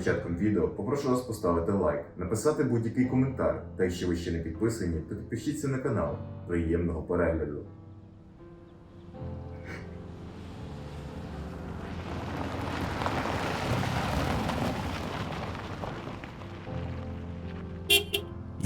початком відео попрошу вас поставити лайк, написати будь-який коментар, та якщо ви ще не підписані, то підпишіться на канал. Приємного перегляду!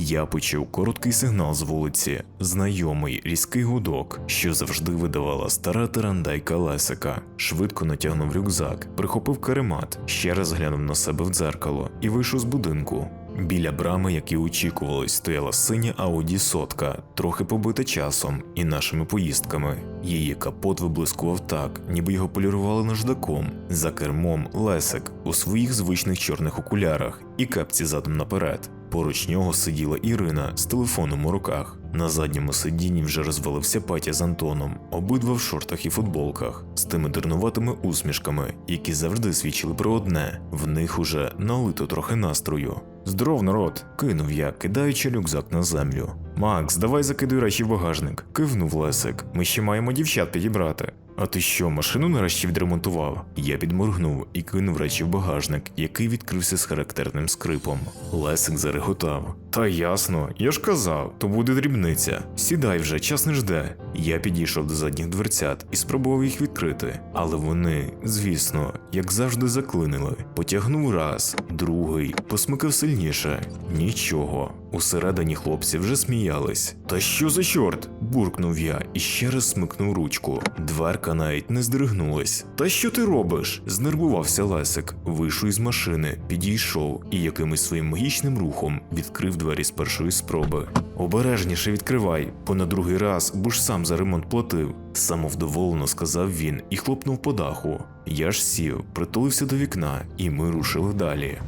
Я почув короткий сигнал з вулиці, знайомий різкий гудок, що завжди видавала стара тарандайка Лесика. Швидко натягнув рюкзак, прихопив каремат, ще раз глянув на себе в дзеркало і вийшов з будинку. Біля брами, як і очікувалось, стояла синя Ауді сотка, трохи побита часом і нашими поїздками. Її капот виблискував так, ніби його полірували наждаком. За кермом Лесик у своїх звичних чорних окулярах і кепці задом наперед. Поруч нього сиділа Ірина з телефоном у руках. На задньому сидінні вже розвалився Патя з Антоном, обидва в шортах і футболках, з тими дурнуватими усмішками, які завжди свідчили про одне в них уже налито трохи настрою. Здоров, народ! кинув я, кидаючи рюкзак на землю. Макс, давай закидуй речі в багажник, кивнув Лесик. Ми ще маємо дівчат підібрати. А ти що, машину нарешті відремонтував? Я підморгнув і кинув речі в багажник, який відкрився з характерним скрипом. Лесик зареготав. Та ясно, я ж казав, то буде дрібниця. Сідай вже, час не жде. Я підійшов до задніх дверцят і спробував їх відкрити, але вони, звісно, як завжди, заклинили. Потягнув раз, другий, посмикав сильніше. Нічого. Усередині хлопці вже сміялись. Та що за чорт? буркнув я і ще раз смикнув ручку. Дверка навіть не здригнулась. Та що ти робиш? знервувався Лесик. Вийшов із машини, підійшов і якимось своїм магічним рухом відкрив двері з першої спроби. Обережніше відкривай, бо на другий раз, бо ж сам за ремонт платив. Самовдоволено сказав він і хлопнув по даху. Я ж сів, притулився до вікна, і ми рушили далі.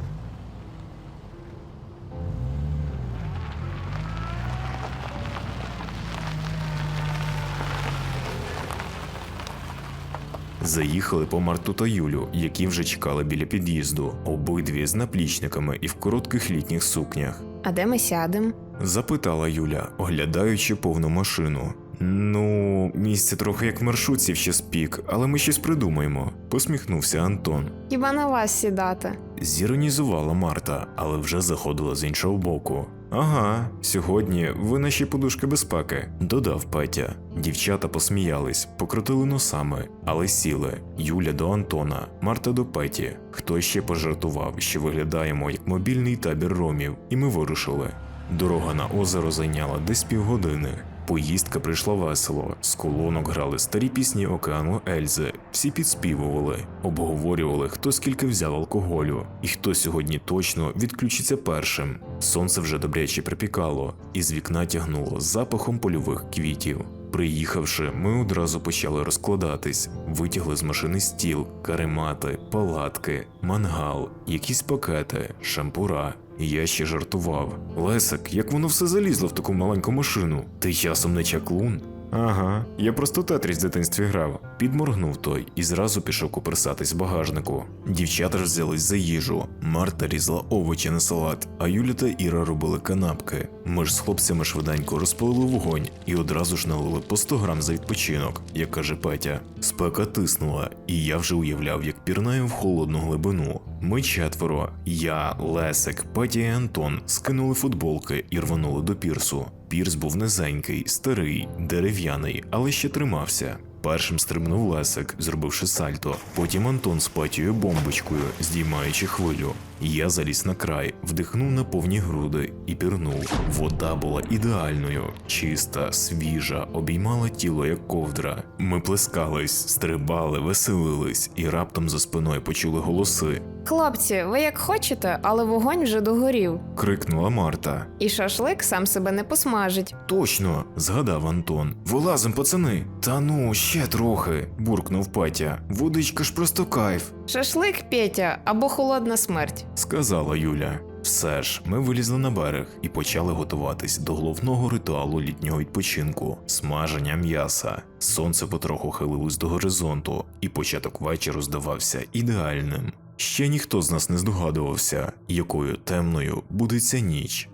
Заїхали по Марту та Юлю, які вже чекали біля під'їзду, обидві з наплічниками і в коротких літніх сукнях. А де ми сядемо? Запитала Юля, оглядаючи повну машину. Ну, місце трохи як в маршрутці ще спік, але ми щось придумаємо, посміхнувся Антон. Хіба на вас сідати? Зіронізувала Марта, але вже заходила з іншого боку. Ага, сьогодні ви наші подушки безпеки, додав Петя. Дівчата посміялись, покрутили носами, але сіли. Юля до Антона, Марта до Петі. Хто ще пожартував, що виглядаємо як мобільний табір ромів, і ми вирушили. Дорога на озеро зайняла десь півгодини. Поїздка прийшла весело. З колонок грали старі пісні океану Ельзи. Всі підспівували, обговорювали, хто скільки взяв алкоголю, і хто сьогодні точно відключиться першим. Сонце вже добряче припікало, і з вікна тягнуло запахом польових квітів. Приїхавши, ми одразу почали розкладатись, витягли з машини стіл, каремати, палатки, мангал, якісь пакети, шампура. Я ще жартував. Лесик, як воно все залізло в таку маленьку машину? Ти часом не чаклун? Ага, я просто тетріс в дитинстві грав. Підморгнув той і зразу пішов куперсатись в багажнику. Дівчата ж взялись за їжу. Марта різала овочі на салат, а Юля та Іра робили канапки. Ми ж з хлопцями швиденько розпалили вогонь і одразу ж налили по 100 грам за відпочинок, як каже Петя. Спека тиснула, і я вже уявляв, як пірнаю в холодну глибину. Ми четверо, я, Лесик, Петя і Антон, скинули футболки і рванули до пірсу. Пірс був низенький, старий, дерев'яний, але ще тримався. Першим стрибнув Лесик, зробивши сальто. Потім Антон з Петєю бомбочкою, здіймаючи хвилю. Я заліз на край, вдихнув на повні груди і пірнув. Вода була ідеальною, чиста, свіжа, обіймала тіло як ковдра. Ми плескались, стрибали, веселились, і раптом за спиною почули голоси. Хлопці, ви як хочете, але вогонь вже догорів. Крикнула Марта. І шашлик сам себе не посмажить. Точно, згадав Антон. Вилазим, пацани. Та ну, ще трохи, буркнув Петя. Водичка ж просто кайф, Шашлик, Петя або холодна смерть. сказала Юля. Все ж, ми вилізли на берег і почали готуватись до головного ритуалу літнього відпочинку смаження м'яса. Сонце потроху хилилось до горизонту, і початок вечору здавався ідеальним. Ще ніхто з нас не здогадувався, якою темною буде ця ніч.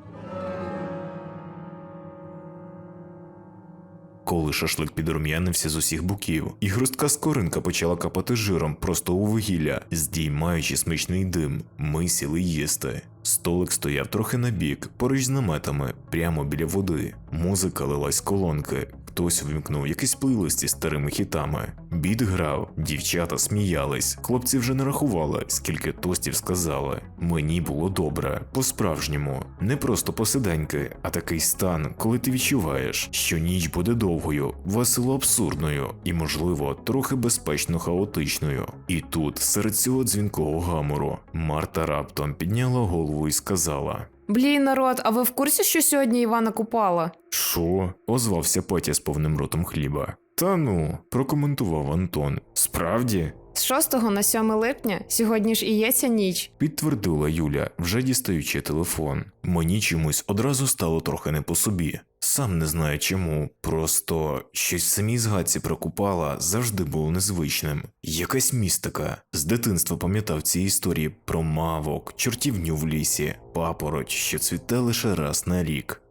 Коли шашлик підрум'янився з усіх боків, і хрустка скоринка почала капати жиром просто у вугілля, здіймаючи смачний дим, ми сіли їсти. Столик стояв трохи набік, поруч з наметами, прямо біля води. Музика лилась колонки. Хтось увімкнув якийсь плейлист із старими хітами. Біт грав, дівчата сміялись, хлопці вже не рахували, скільки тостів сказали. Мені було добре, по-справжньому, не просто посиденьки, а такий стан, коли ти відчуваєш, що ніч буде довгою, весело абсурдною і, можливо, трохи безпечно хаотичною. І тут, серед цього дзвінкого гамору, Марта раптом підняла голову і сказала: Блін, народ, а ви в курсі, що сьогодні Івана Купала? Що? озвався Петя з повним ротом хліба. Та ну, прокоментував Антон. Справді? З 6 на 7 липня сьогодні ж і є ця ніч. підтвердила Юля, вже дістаючи телефон. Мені чомусь одразу стало трохи не по собі. Сам не знаю чому, просто щось в самій згадці про Купала завжди було незвичним. Якась містика. З дитинства пам'ятав ці історії про мавок, чортівню в лісі, папороть, що цвіте лише раз на рік.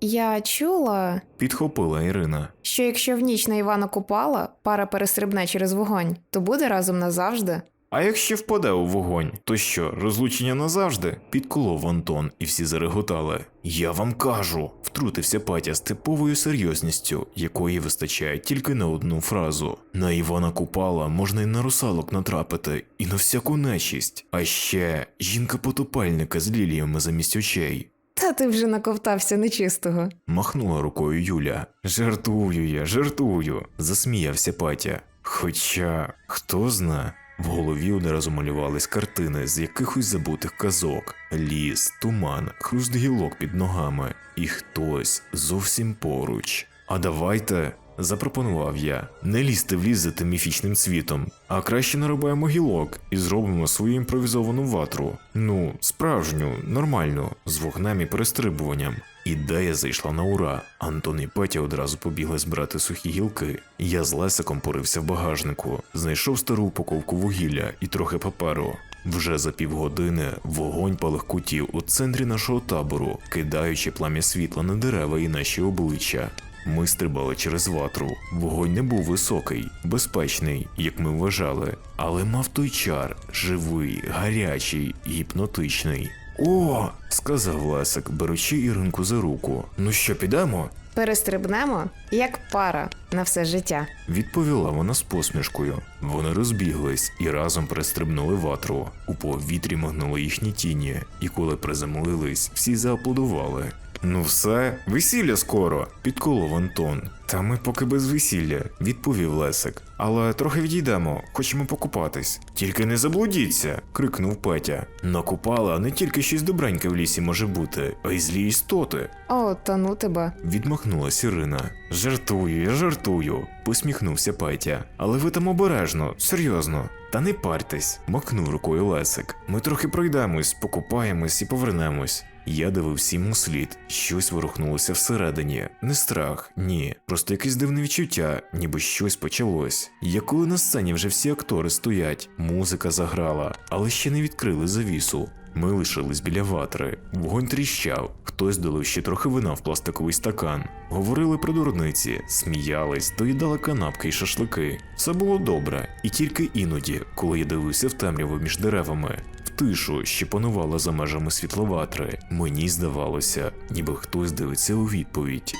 Я чула, Підхопила Ірина. що якщо в ніч на Івана Купала пара перестрибне через вогонь, то буде разом назавжди. А якщо впаде у вогонь, то що, розлучення назавжди? Підколов Антон, і всі зареготали. Я вам кажу, втрутився Патя з типовою серйозністю, якої вистачає тільки на одну фразу. На Івана Купала можна й на русалок натрапити, і на всяку нечість. А ще жінка-потопальника з ліліями замість очей. Та ти вже наковтався нечистого. Махнула рукою Юля. Жартую я, жартую, засміявся Патя. Хоча, хто зна, в голові одразу малювались картини з якихось забутих казок: ліс, туман, хруст гілок під ногами, і хтось зовсім поруч. А давайте. Запропонував я не лізти в ліс за тим міфічним цвітом, а краще нарубаємо гілок і зробимо свою імпровізовану ватру. Ну, справжню, нормальну, з вогнем і перестрибуванням. Ідея зайшла на ура. Антон і Петя одразу побігли збирати сухі гілки. Я з Лесиком порився в багажнику, знайшов стару упаковку вугілля і трохи паперу. Вже за півгодини вогонь палахкутів у центрі нашого табору, кидаючи плам'я світла на дерева і наші обличчя. Ми стрибали через ватру. Вогонь не був високий, безпечний, як ми вважали, але мав той чар живий, гарячий, гіпнотичний. О, сказав Лесик, беручи Іринку за руку. Ну що, підемо? Перестрибнемо, як пара на все життя. Відповіла вона з посмішкою. Вони розбіглись і разом перестрибнули ватру. У повітрі магнули їхні тіні, і коли приземлились, всі зааплодували. Ну все, весілля скоро, підколов Антон. Та ми поки без весілля, відповів Лесик. Але трохи відійдемо, хочемо покупатись. Тільки не заблудіться, крикнув Петя. Накупала не тільки щось добреньке в лісі може бути, а й злі істоти. О, та ну тебе. Відмахнулась Ірина. Жартую, я жартую, посміхнувся Петя. Але ви там обережно, серйозно. Та не парьтесь, махнув рукою Лесик. Ми трохи пройдемось, покупаємось і повернемось. Я дивився йому слід, щось ворухнулося всередині. Не страх, ні, просто якесь дивне відчуття, ніби щось почалось. Я коли на сцені вже всі актори стоять, музика заграла, але ще не відкрили завісу. Ми лишились біля ватри. Вогонь тріщав, хтось долив ще трохи вина в пластиковий стакан. Говорили про дурниці, сміялись, доїдали канапки й шашлики. Все було добре, і тільки іноді, коли я дивився в темряву між деревами, в тишу, що панувала за межами світловатри, мені здавалося, ніби хтось дивиться у відповідь.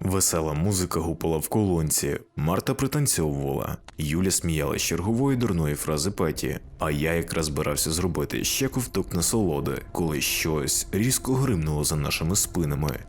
Весела музика гупала в колонці, Марта пританцьовувала. Юля сміялась чергової дурної фрази Петі, а я якраз збирався зробити ще ковток насолоди, коли щось різко гримнуло за нашими спинами.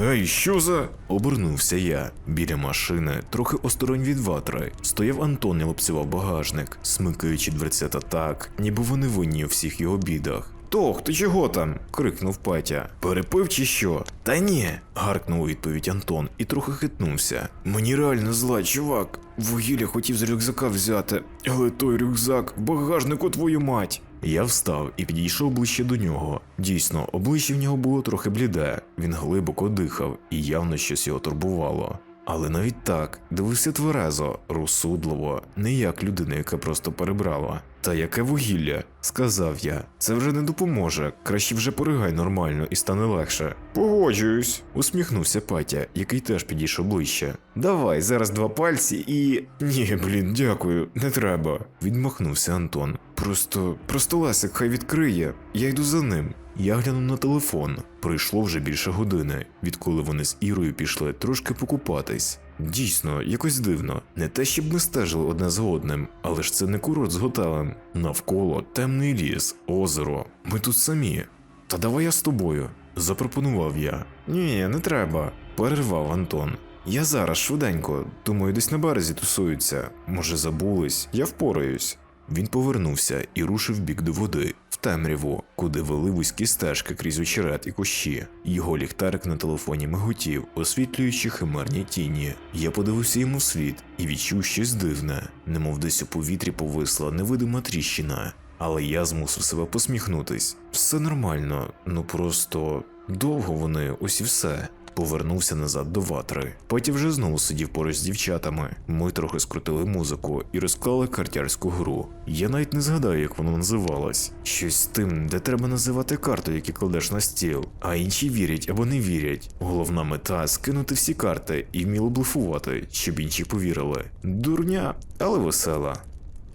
Ей, що за. обернувся я. Біля машини, трохи осторонь від ватри, стояв Антон і лупцював багажник, смикаючи дверцята так, ніби вони винні у всіх його бідах. Тох, ти чого там? крикнув Петя. Перепив чи що? Та ні. гаркнув у відповідь Антон і трохи хитнувся. Мені реально зла, чувак. Вугілля хотів з рюкзака взяти, але той рюкзак багажнику твою мать. Я встав і підійшов ближче до нього. Дійсно, обличчя в нього було трохи бліде, він глибоко дихав і явно щось його турбувало. Але навіть так дивився тверезо, розсудливо, не як людина, яка просто перебрала. Та яке вугілля? сказав я. Це вже не допоможе. Краще вже поригай нормально і стане легше. Погоджуюсь, усміхнувся Патя, який теж підійшов ближче. Давай зараз два пальці і. Ні, блін, дякую, не треба. Відмахнувся Антон. Просто, просто Лесик хай відкриє. Я йду за ним. Я глянув на телефон. Пройшло вже більше години, відколи вони з Ірою пішли трошки покупатись. Дійсно, якось дивно. Не те, щоб ми стежили одне за одним, але ж це не курорт з готелем. Навколо темний ліс, озеро. Ми тут самі. Та давай я з тобою, запропонував я. Ні, не треба, перервав Антон. Я зараз швиденько, думаю, десь на березі тусуються. Може, забулись, я впораюсь. Він повернувся і рушив бік до води, в темряву, куди вели вузькі стежки крізь очерет і кущі. Його ліхтарик на телефоні миготів, освітлюючи химерні тіні. Я подивився йому вслід і відчув щось дивне, немов десь у повітрі повисла невидима тріщина. Але я змусив себе посміхнутись. Все нормально, ну просто довго вони, ось і все. Повернувся назад до ватри. Потім вже знову сидів поруч з дівчатами. Ми трохи скрутили музику і розклали картярську гру. Я навіть не згадаю, як воно називалось. Щось з тим, де треба називати карту, які кладеш на стіл, а інші вірять або не вірять. Головна мета скинути всі карти і вміло блефувати, щоб інші повірили. Дурня, але весела.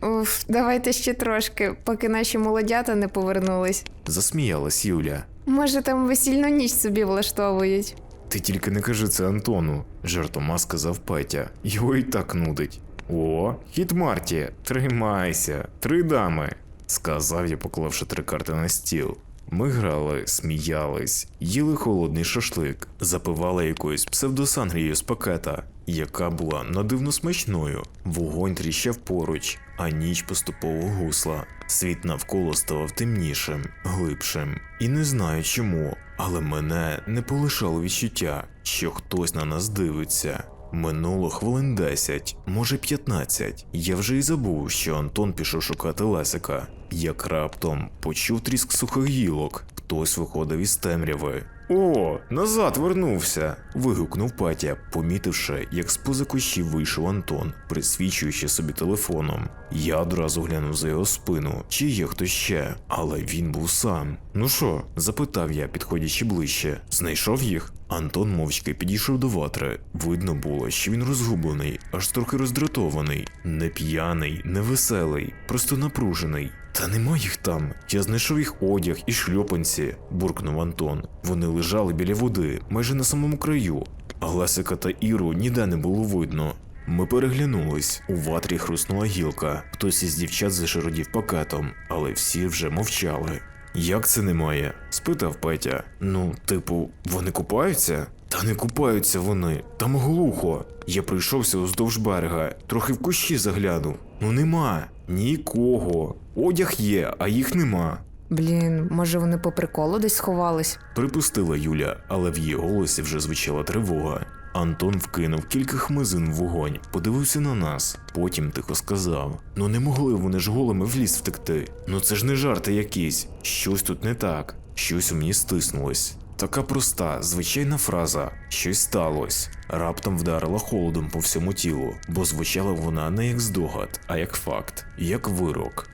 Уф, давайте ще трошки, поки наші молодята не повернулись. Засміялась Юля. Може, там весільну ніч собі влаштовують. Ти тільки не кажи це Антону, жартома сказав Петя. Його і так нудить. О, хід Марті, тримайся, три дами, сказав я, поклавши три карти на стіл. Ми грали, сміялись, їли холодний шашлик, запивали якоюсь псевдосангрією з пакета, яка була надивно смачною. Вогонь тріщав поруч, а ніч поступово гусла. Світ навколо ставав темнішим, глибшим. І не знаю чому, але мене не полишало відчуття, що хтось на нас дивиться. Минуло хвилин 10, може 15. Я вже й забув, що Антон пішов шукати Лесика. Як раптом почув тріск сухих гілок. Хтось виходив із темряви. О, назад вернувся. вигукнув Патя, помітивши, як з поза кущів вийшов Антон, присвічуючи собі телефоном. Я одразу глянув за його спину, чи є хтось ще, але він був сам. Ну що? запитав я, підходячи ближче. Знайшов їх? Антон мовчки підійшов до ватри. Видно було, що він розгублений, аж трохи роздратований. Не п'яний, не веселий, просто напружений. Та нема їх там. Я знайшов їх одяг і шльопанці, буркнув Антон. Вони лежали біля води, майже на самому краю. А Лесика та Іру ніде не було видно. Ми переглянулись. У ватрі хруснула гілка. Хтось із дівчат зашародів пакетом, але всі вже мовчали. Як це немає? спитав Петя. Ну, типу, вони купаються? Та не купаються вони, там глухо. Я прийшовся уздовж берега, трохи в кущі заглянув. Ну нема, нікого. Одяг є, а їх нема. Блін, може вони по приколу десь сховались? Припустила Юля, але в її голосі вже звучала тривога. Антон вкинув кілька хмизин в вогонь, подивився на нас, потім тихо сказав: Ну не могли вони ж голими в ліс втекти. Ну це ж не жарти якісь. Щось тут не так, щось у мені стиснулось. Така проста, звичайна фраза щось сталося. Раптом вдарила холодом по всьому тілу, бо звучала вона не як здогад, а як факт, як вирок.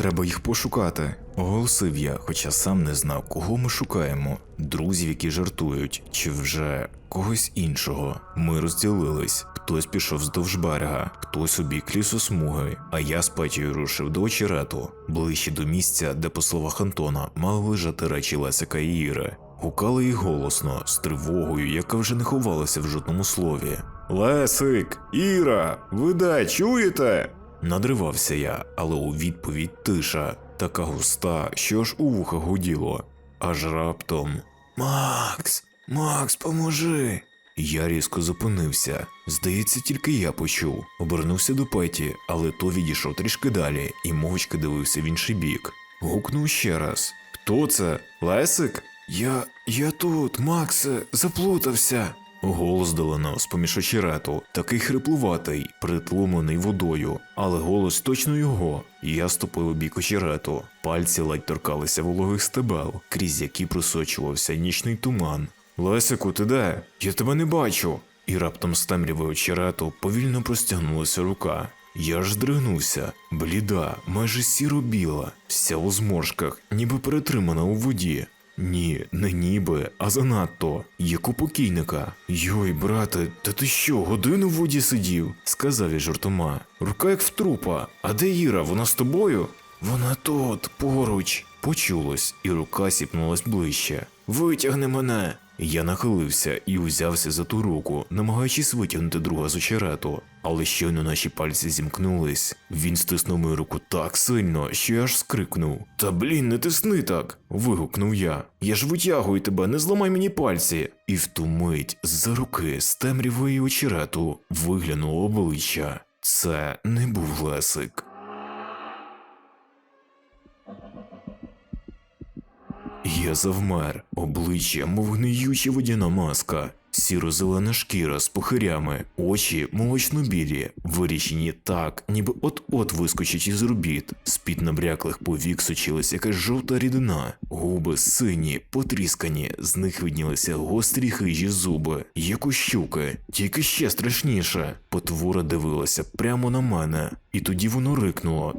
Треба їх пошукати, оголосив я, хоча сам не знав, кого ми шукаємо. Друзів, які жартують, чи вже когось іншого. Ми розділились. Хтось пішов вздовж берега, хтось у бік лісосмуги, а я з Петєю рушив до очерету, ближче до місця, де, по словах Антона, мали лежати речі Лесика і Іри. Гукали їх голосно, з тривогою, яка вже не ховалася в жодному слові. Лесик, Іра, ви де чуєте? Надривався я, але у відповідь тиша, така густа, що аж у вухах гуділо. Аж раптом. Макс, Макс, поможи. Я різко зупинився. Здається, тільки я почув. Обернувся до Петі, але то відійшов трішки далі і мовчки дивився в інший бік. Гукнув ще раз. Хто це? Лесик? Я. я тут, Максе, заплутався. Голос долинав з поміж очерету, такий хриплуватий, притлумлений водою, але голос точно його. Я ступив у бік очерету. Пальці ледь торкалися вологих стебел, крізь які просочувався нічний туман. Лесику, ти де? Я тебе не бачу. І раптом з темряви очерету повільно простягнулася рука. Я ж здригнувся, бліда, майже сіро-біла, вся у зморшках, ніби перетримана у воді. Ні, не ніби, а занадто, як у покійника. Йой, брате, та ти що, годину в воді сидів? сказав я жартома. Рука як в трупа. А де Іра? Вона з тобою? Вона тут, поруч. Почулось, і рука сіпнулась ближче. Витягни мене. Я нахилився і узявся за ту руку, намагаючись витягнути друга з очерету. Але щойно наші пальці зімкнулись. Він стиснув мою руку так сильно, що я аж скрикнув. Та блін, не тисни так. вигукнув я. Я ж витягую тебе, не зламай мені пальці. І в ту мить з-за руки з темрявої очерету виглянуло обличчя. Це не був Лесик. Я завмер, обличчя, мов гниюча водяна маска, сіро-зелена шкіра з похирями, очі молочно-білі, вирішені так, ніби от-от вискочать із робіт. З-під набряклих повік сочилась якась жовта рідина, губи сині, потріскані, з них виднілися гострі хижі зуби, як у щуки, тільки ще страшніше. Потвора дивилася прямо на мене, і тоді воно рикнуло.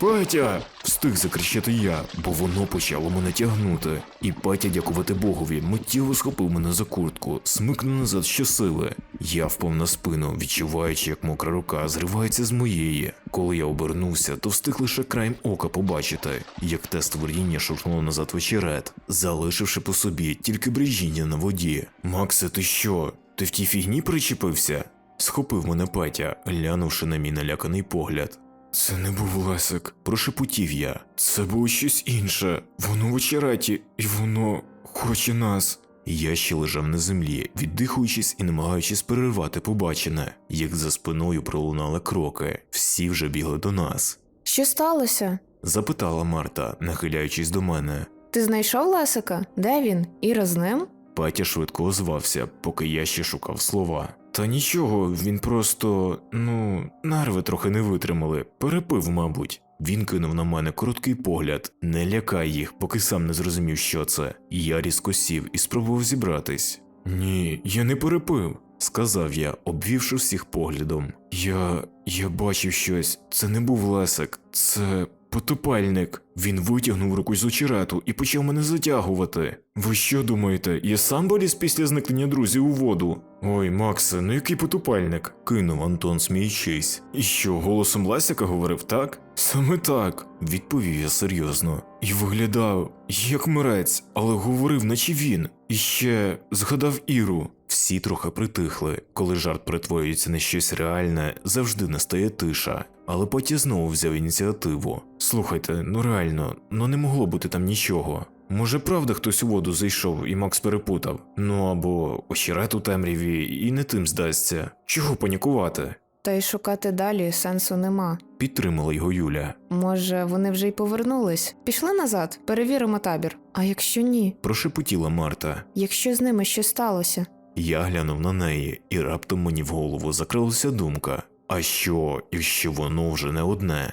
Петя! встиг закричати я, бо воно почало мене тягнути. І Петя, дякувати Богові, миттєво схопив мене за куртку, смикнув назад щосили. Я впав на спину, відчуваючи, як мокра рука зривається з моєї. Коли я обернувся, то встиг лише краєм ока побачити, як те створіння шурхнуло назад в очерет, залишивши по собі тільки брижіння на воді. Максе, ти що? Ти в тій фігні причепився? Схопив мене Петя, глянувши на мій наляканий погляд. Це не був Лесик, прошепотів я. Це було щось інше. Воно в очереті, і воно хоче нас. Я ще лежав на землі, віддихуючись і намагаючись перервати побачене, як за спиною пролунали кроки. Всі вже бігли до нас. Що сталося? Запитала Марта, нахиляючись до мене. Ти знайшов Лесика? Де він? Іра з ним? Петя швидко озвався, поки я ще шукав слова. Та нічого, він просто, ну, нерви трохи не витримали, перепив, мабуть. Він кинув на мене короткий погляд, не лякай їх, поки сам не зрозумів, що це. Я різко сів і спробував зібратись. Ні, я не перепив, сказав я, обвівши всіх поглядом. Я. я бачив щось, це не був Лесик, це потопальник. Він витягнув руку з очерету і почав мене затягувати. Ви що думаєте, я сам поліз після зникнення друзів у воду? Ой, Максе, ну який потопальник? кинув Антон, сміючись. І що, голосом Лесика говорив так? Саме так, відповів я серйозно. І виглядав як мирець, але говорив, наче він. І ще згадав Іру. Всі трохи притихли. Коли жарт перетворюється на щось реальне, завжди настає тиша. Але Петя знову взяв ініціативу. Слухайте, ну реально, ну не могло бути там нічого. Може, правда хтось у воду зайшов і Макс перепутав? Ну або очерет у темряві і не тим здасться. Чого панікувати? Та й шукати далі сенсу нема. Підтримала його Юля. Може, вони вже й повернулись. Пішли назад, перевіримо табір. А якщо ні? Прошепотіла Марта. Якщо з ними щось сталося? Я глянув на неї, і раптом мені в голову закрилася думка: а що, якщо воно вже не одне?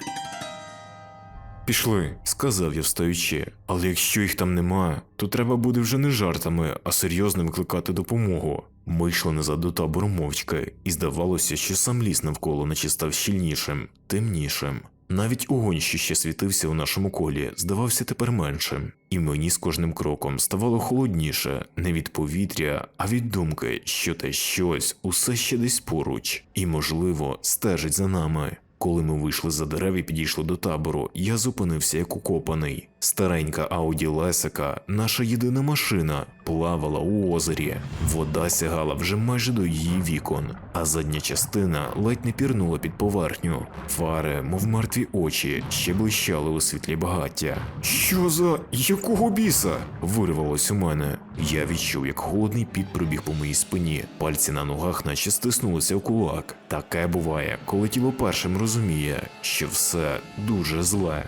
Пішли, сказав я встаючи, але якщо їх там нема, то треба буде вже не жартами, а серйозно викликати допомогу. Ми йшли назад до табору мовчки, і здавалося, що сам ліс навколо наче став щільнішим, темнішим. Навіть огонь, що ще світився у нашому колі, здавався тепер меншим, і мені з кожним кроком ставало холодніше не від повітря, а від думки, що те щось усе ще десь поруч, і, можливо, стежить за нами. Коли ми вийшли за дерев і підійшли до табору, я зупинився як укопаний. Старенька Ауді Лесика, наша єдина машина, плавала у озері. Вода сягала вже майже до її вікон, а задня частина ледь не пірнула під поверхню. Фари, мов мертві очі, ще блищали у світлі багаття. Що за якого біса? вирвалось у мене. Я відчув, як холодний піт пробіг по моїй спині. Пальці на ногах наче стиснулися в кулак. Таке буває, коли тіло першим розуміє, що все дуже зле.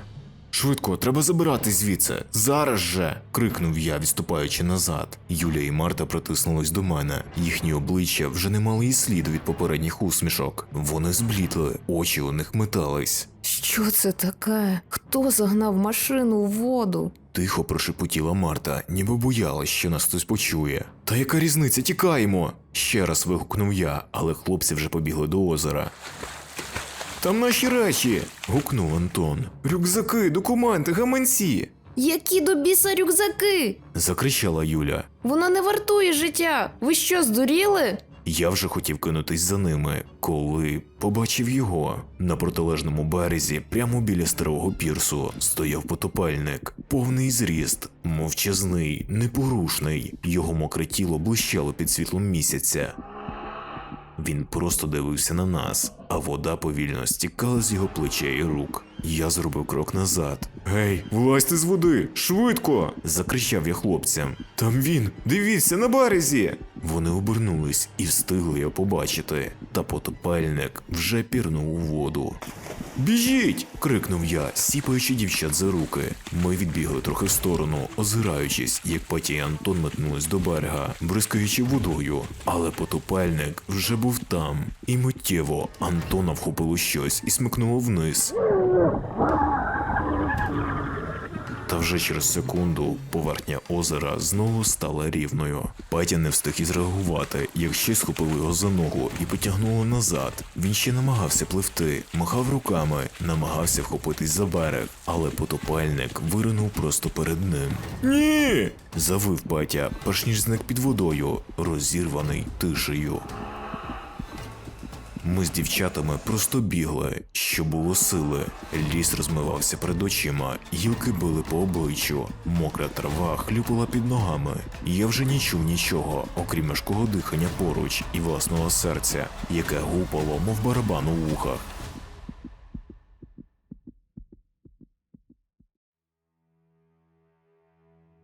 Швидко, треба забирати звідси. Зараз же. крикнув я, відступаючи назад. Юля і Марта притиснулись до мене. Їхні обличчя вже не мали і сліду від попередніх усмішок. Вони зблідли, очі у них метались. Що це таке? Хто загнав машину у воду? Тихо прошепотіла Марта, ніби боялась, що нас хтось почує. Та яка різниця, тікаємо! Ще раз вигукнув я, але хлопці вже побігли до озера. Там наші речі. гукнув Антон. Рюкзаки, документи, гаманці. Які до біса рюкзаки? закричала Юля. Воно не вартує життя. Ви що, здуріли? Я вже хотів кинутись за ними, коли побачив його. На протилежному березі, прямо біля старого пірсу, стояв потопельник, повний зріст, мовчазний, непорушний. Його мокре тіло блищало під світлом місяця. Він просто дивився на нас, а вода повільно стікала з його плечей і рук. Я зробив крок назад. Гей, вилазьте з води, швидко! закричав я хлопцям. Там він, дивіться на березі. Вони обернулись і встигли його побачити. Та потопельник вже пірнув у воду. Біжіть! крикнув я, сіпаючи дівчат за руки. Ми відбігли трохи в сторону, озираючись, як Паті і Антон метнулись до берега, бризкаючи водою. Але потопельник вже був там. І миттєво Антона вхопило щось і смикнуло вниз. Та вже через секунду поверхня озера знову стала рівною. Петя не встиг і зреагувати, як щось схопило його за ногу і потягнуло назад. Він ще намагався пливти, махав руками, намагався вхопитись за берег, але потопельник виринув просто перед ним. Ні. завив Петя, перш ніж зник під водою, розірваний тишею. Ми з дівчатами просто бігли, що було сили. Ліс розмивався перед очима, гілки били по обличчю, мокра трава хлюпала під ногами. Я вже не чув нічого, окрім важкого дихання поруч і власного серця, яке гупало, мов барабан у вухах.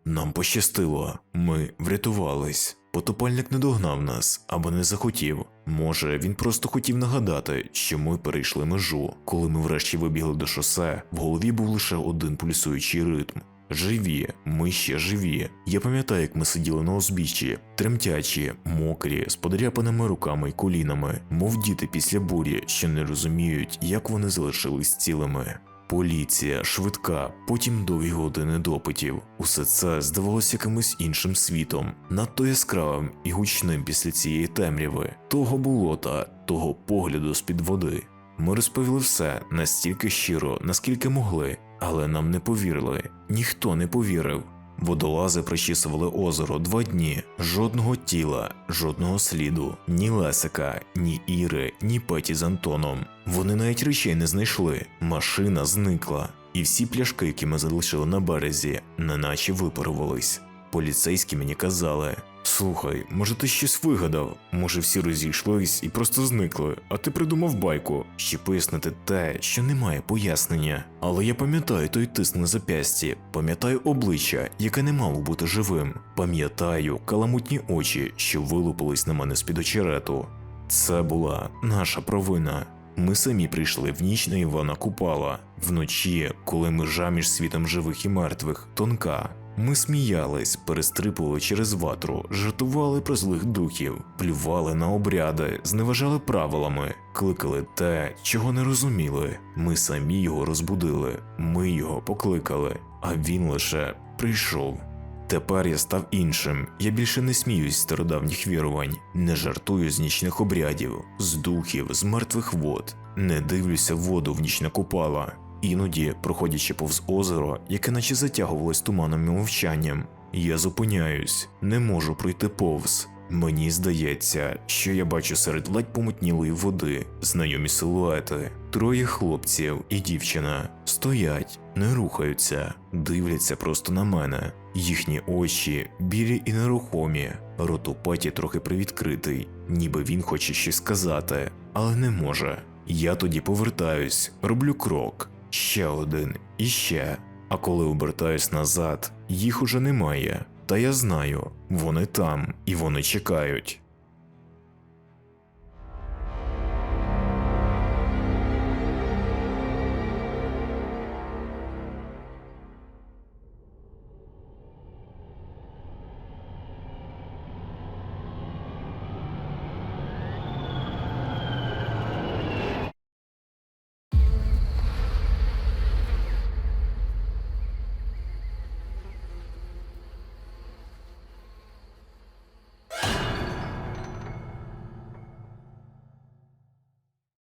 Нам пощастило, ми врятувались. Потопальник не догнав нас або не захотів. Може, він просто хотів нагадати, що ми перейшли межу. Коли ми врешті вибігли до шосе, в голові був лише один пульсуючий ритм. Живі, ми ще живі. Я пам'ятаю, як ми сиділи на узбіччі, тремтячі, мокрі, з подряпаними руками й колінами, мов діти після бурі, що не розуміють, як вони залишились цілими. Поліція, швидка, потім довгі години допитів. Усе це здавалося якимось іншим світом, надто яскравим і гучним після цієї темряви, того болота, того погляду з-під води. Ми розповіли все настільки щиро, наскільки могли, але нам не повірили. Ніхто не повірив. Водолази прочісували озеро два дні, жодного тіла, жодного сліду, ні Лесика, ні Іри, ні Петі з Антоном. Вони навіть речей не знайшли. Машина зникла, і всі пляшки, які ми залишили на березі, неначе випарувались. Поліцейські мені казали: Слухай, може ти щось вигадав? Може всі розійшлись і просто зникли, а ти придумав байку, щоб пояснити те, що немає пояснення. Але я пам'ятаю той тиск на зап'ясті, пам'ятаю обличчя, яке не мало бути живим. Пам'ятаю каламутні очі, що вилупились на мене з-під очерету. Це була наша провина. Ми самі прийшли в ніч на Івана Купала, вночі, коли межа між світом живих і мертвих тонка. Ми сміялись, перестрипували через ватру, жартували про злих духів, плювали на обряди, зневажали правилами, кликали те, чого не розуміли. Ми самі його розбудили, ми його покликали, а він лише прийшов. Тепер я став іншим. Я більше не сміюсь з стародавніх вірувань, не жартую з нічних обрядів, з духів, з мертвих вод, не дивлюся воду в ніч купала. Іноді, проходячи повз озеро, яке наче затягувалось туманом і мовчанням, я зупиняюсь, не можу пройти повз. Мені здається, що я бачу серед ледь помутнілої води знайомі силуети. Троє хлопців і дівчина стоять, не рухаються, дивляться просто на мене. Їхні очі білі і нерухомі, рот у Петі трохи привідкритий, ніби він хоче щось сказати, але не може. Я тоді повертаюсь, роблю крок, ще один і ще. А коли обертаюсь назад, їх уже немає. Та я знаю, вони там і вони чекають.